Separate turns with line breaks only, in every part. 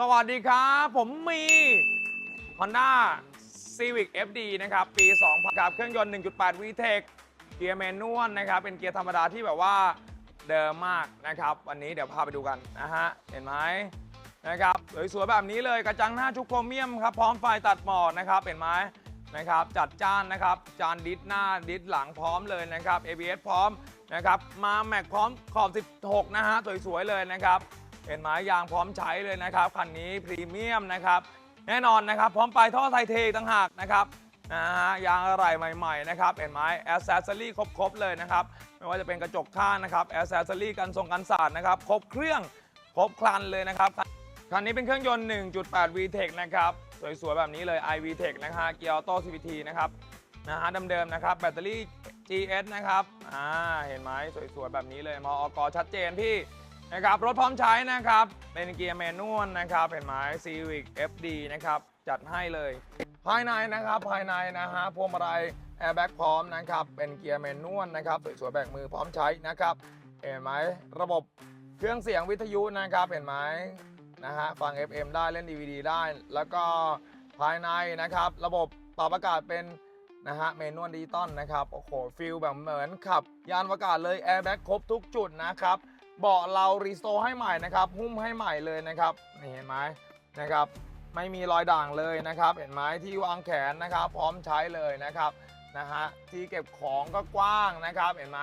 สวัสดีครับ ผมมี Honda Civic FD นะครับ ปี 2000กับเครื่องยนต์ 1.8 VTEC เกียร์แมนนวลนะครับ เป็นเกียร์ธรรมดาที่แบบว่าเดิมมากนะครับ วันนี้เดี๋ยวพาไปดูกันนะฮะ เห็นไหมนะครับสวยๆแบบนี้เลยกระจังหน้าชุกโครเมียมครับ พร้อมไฟตัดหมอกนะครับ เห็นไหมนะครับ จัดจ้านนะครับ จานดิสหน้าดิสหลังพร้อมเลยนะครับ ABS พร้อมนะครับ มาแม็กพร้อมขอบ 16 นะฮะ สวยๆเลยนะครับ เห็นไหมยางพร้อมใช้เลยนะครับคันนี้พรีเมียมนะครับ แน่นอนนะครับ พร้อมไปท่อไทเทต่างหากนะครับนะฮะยางอะไรใหม่ๆนะครับเห็นไหมแอสเซสซอรี่ครบๆเลยนะครับ ไม่ว่าจะเป็นกระจกข้างนะครับแอสเซสซอรี่กันทรงกันสาดนะครับครบเครื่องครบครันเลยนะครับคันนี้เป็นเครื่องยนต์ 1.8 VTEC นะครับสวยๆแบบนี้เลย iVTEC นะฮะเกียร์ออโต้ CVT นะครับนะฮะเดิมๆนะครับแบตเตอรี่ GS นะครับอ่าเห็นไหมสวยๆแบบนี้เลยมอกชัดเจนพี่ นะครับรถพร้อมใช้นะครับ เป็นเกียร์แมนนวลนะครับเห็นไหม Civic FD นะครับ จัดให้เลย ภายในนะครับภายในนะฮะพวงมาลัยแอร์แบ็กพร้อมนะครับ เป็นเกียร์แมนนวลนะครับสวยๆแบกมือพร้อมใช้นะครับเห็นไหมระบบเครื่องเสียงวิทยุนะครับเห็นไหมนะฮะฟัง FM ได้เล่น DVD ได้ แล้วก็ภายในนะครับ ระบบปรับอากาศเป็นนะฮะเมนวลดิจิตอลนะครับโอ้โหฟิลแบบเหมือนขับ ยานอวกาศเลยแอร์แบ็กครบทุกจุดนะครับ เบาะเรารีสโตรให้ใหม่นะครับหุ้มให้ใหม่เลยนะครับนี่เห็นไหมนะครับไม่มีรอยด่างเลยนะครับ เห็นไหมที่วางแขนนะครับ พร้อมใช้เลยนะครับนะฮะที่เก็บของก็กว้างนะครับ เห็นไหม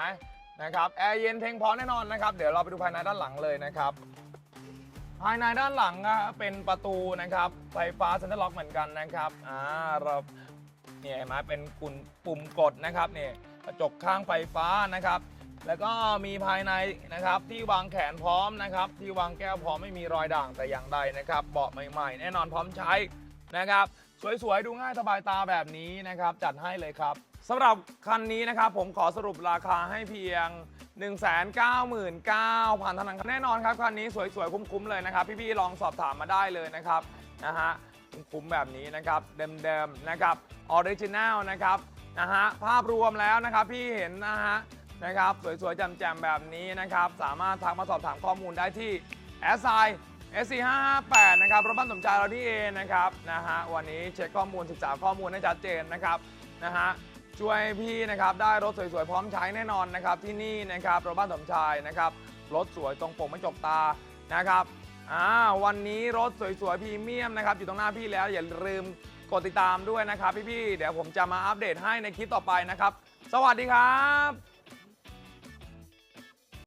นะครับแอร์เย็นเพียงพอแน่นอนนะครับ เดี๋ยวเราไปดูภายในด้านหลังเลยนะครับ ภายในด้านหลังเป็นประตูนะครับไฟฟ้าเซ็นทรัลล็อกเหมือนกันนะครับอ่าเราเนี่ยเห็นไหมเป็นกุญปุ่มกดนะครับเนี่ยกระจกข้างไฟฟ้านะครับ แล้วก็มีภายในนะครับที่วางแขนพร้อมนะครับ ที่วางแก้วพร้อมไม่มีรอยด่างแต่อย่างใดนะครับเบาะใหม่ๆ แน่นอนพร้อมใช้นะครับสวยๆ ดูง่ายสบายตาแบบนี้นะครับ จัดให้เลยครับสำหรับคันนี้นะครับ ผมขอสรุปราคาให้เพียง 199,000เท่านั้นครับแน่นอนครับ คันนี้สวยๆ คุ้มๆ เลยนะครับ พี่ๆ ลองสอบถามมาได้เลยนะครับนะฮะคุ้มๆ แบบนี้นะครับเดิมๆ นะครับออริจินัลนะครับนะฮะภาพรวมแล้วนะครับพี่เห็นนะฮะ นะครับ สวยๆแจ่มๆแบบนี้นะครับ สามารถทักมาสอบถามข้อมูลได้ที่ s i s 4 5 5 8นะครับรถบ้านสมใจเราที่เองนะครับนะฮะวันนี้เช็คข้อมูลศึกษาข้อมูลให้ชัดเจนนะครับนะฮะช่วยพี่นะครับได้รถสวยๆพร้อมใช้แน่นอนนะครับที่นี่นะครับรถบ้านสมชายนะครับรถสวยตรงปกไม่จกตานะครับอ่าวันนี้รถสวยๆพรีเมียมนะครับอยู่ตรงหน้าพี่แล้วอย่าลืมกดติดตามด้วยนะครับพี่ๆเดี๋ยวผมจะมาอัปเดตให้ในคลิปต่อไปนะครับ สวัสดีครับ